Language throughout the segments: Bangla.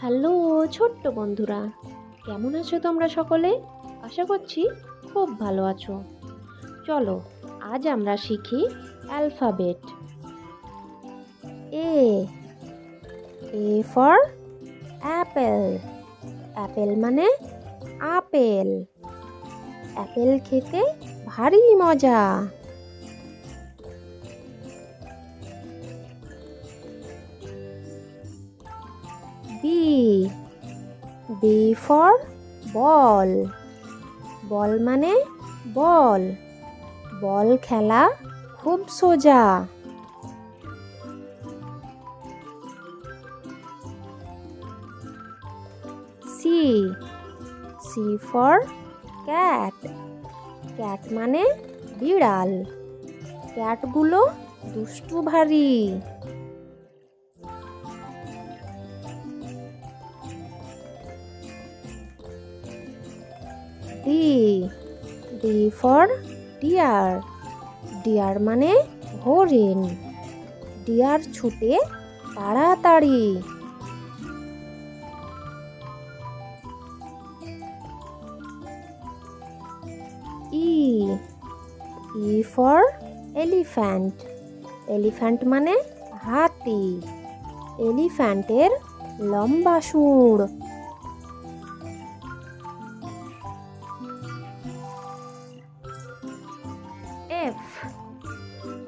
হ্যালো, ছোট্ট বন্ধুরা। কেমন আছো তোমরা সকলে? আশা করছি খুব ভালো আছো। চলো, আজ আমরা শিখি alphabet. A A for apple. Apple মানে আপেল। অ্যাপেল খেতে ভারী মজা। B. B for ball. Ball মানে বল। বল খেলা খুব সোজা। C. C for cat. Cat মানে বিড়াল। ক্যাটগুলো দুষ্টু ভারী। D D for deer. Deer মানে হরিণ। ডিয়ার ছুটে তাড়াতাড়ি। E E for elephant. Elephant মানে হাতি। এলিফ্যান্টের লম্বা সুর।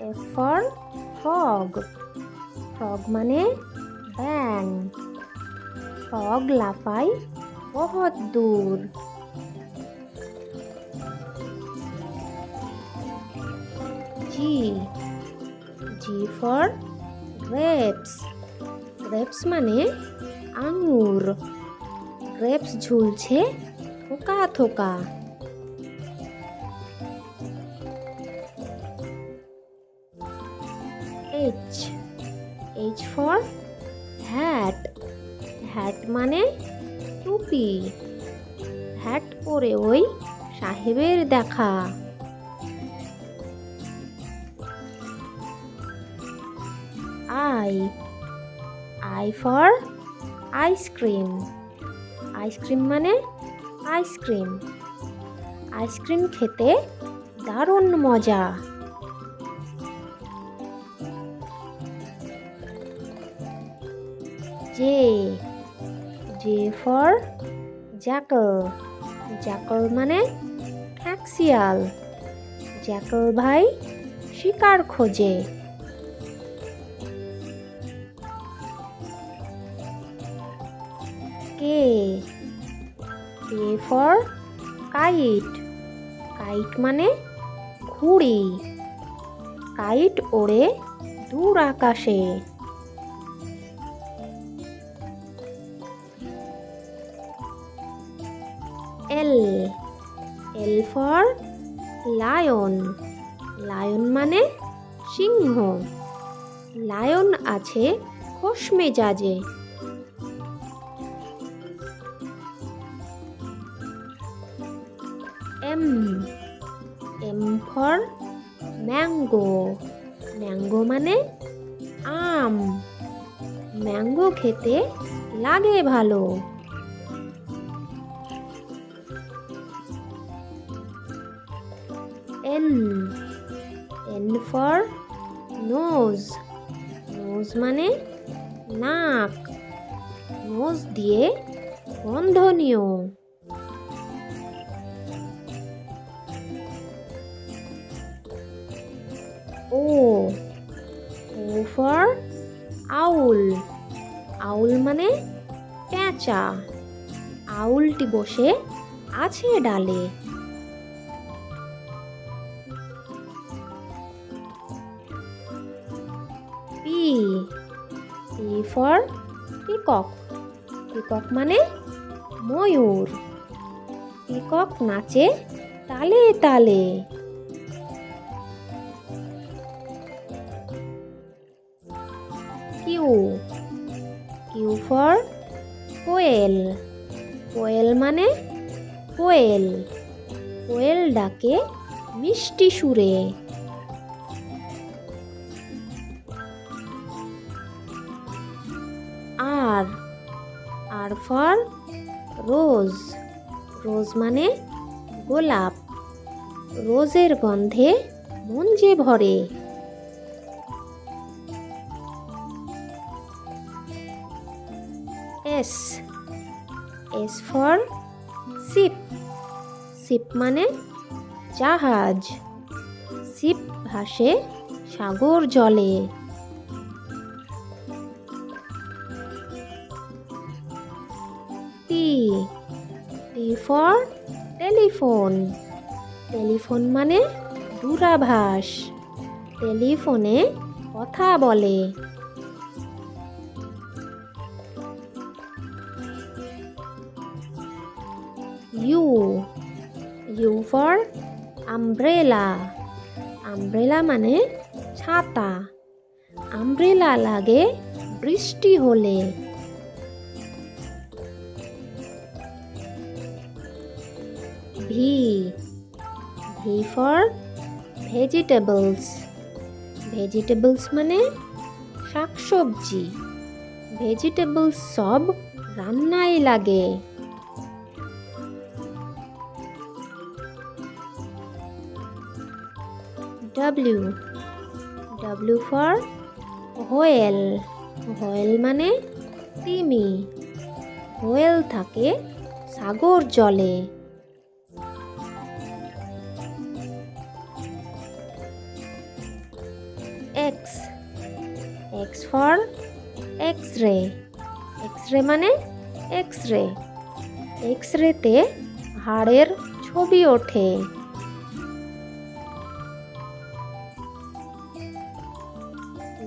এফ ফর ফ্রগ ফ্রগ মানে ব্যাং ফ্রগ লাফায় বহুত দূর। G. G for grapes. Grapes মানে আঙুর। গ্রেপস ঝুলছে থোকা থোকা। H H for hat hat মানে টুপি। হ্যাট পরে ওই সাহেবের দেখা। I I for ice cream ice cream মানে আইসক্রিম আইসক্রিম খেতে দারুণ মজা। J J for jackal jackal মানে খ্যাক্সিয়াল জ্যাকল ভাই শিকার খোঁজে। K K for kite kite মানে ঘুড়ি। কাইট ওড়ে দূর আকাশে। L L for lion lion মানে সিংহ। লায়ন আছে খোশ মেজাজে M M for mango mango মানে আম। ম্যাঙ্গো খেতে লাগে ভালো। N N for nose nose মানে নাক। নোজ দিয়ে গন্ধ নিও ও ও ফর আউল আউল মানে পেঁচা। আউলটি বসে আছে ডালে। ফর পিকক পিকক মানে ময়ূর। পিকক নাচে তালে তালে। Q Q for quail. Quail মানে কোয়েল। কোয়েল ডাকে মিষ্টি সুরে। আর ফর রোজ। রোজ মানে গোলাপ। রোজের গন্ধে মন যে ভরে। S. S for ship ship মানে জাহাজ। শিপ ভাসে সাগর জলে। টি ফর টেলিফোন টেলিফোন মানে দূরাভাষ টেলিফোনে কথা বলে। U U for umbrella umbrella মানে ছাতা। আমব্রেলা লাগে বৃষ্টি হলে। V V for vegetables vegetables মানে শাকসবজি। ভেজিটেবলস সব রান্নায় লাগে। W W for whale whale মানে তিমি। হোয়েল থাকে সাগর জলে। X for X ray X ray মানে এক্স রে এক্স রেতে হাড়ের ছবি ওঠে।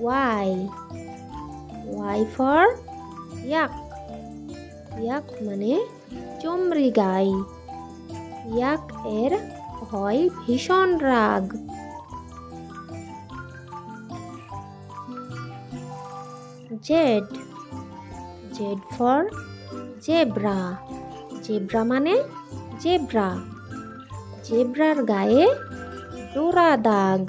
ওয়াই ওয়াই ফর ইয়াক ইয়াক মানে চমড়ি গাই। ইয়াক এর হয় ভীষণ রাগ। Z. Z for zebra. Zebra মানে জেব্রা। জেব্রার গায়ে ডোরা দাগ।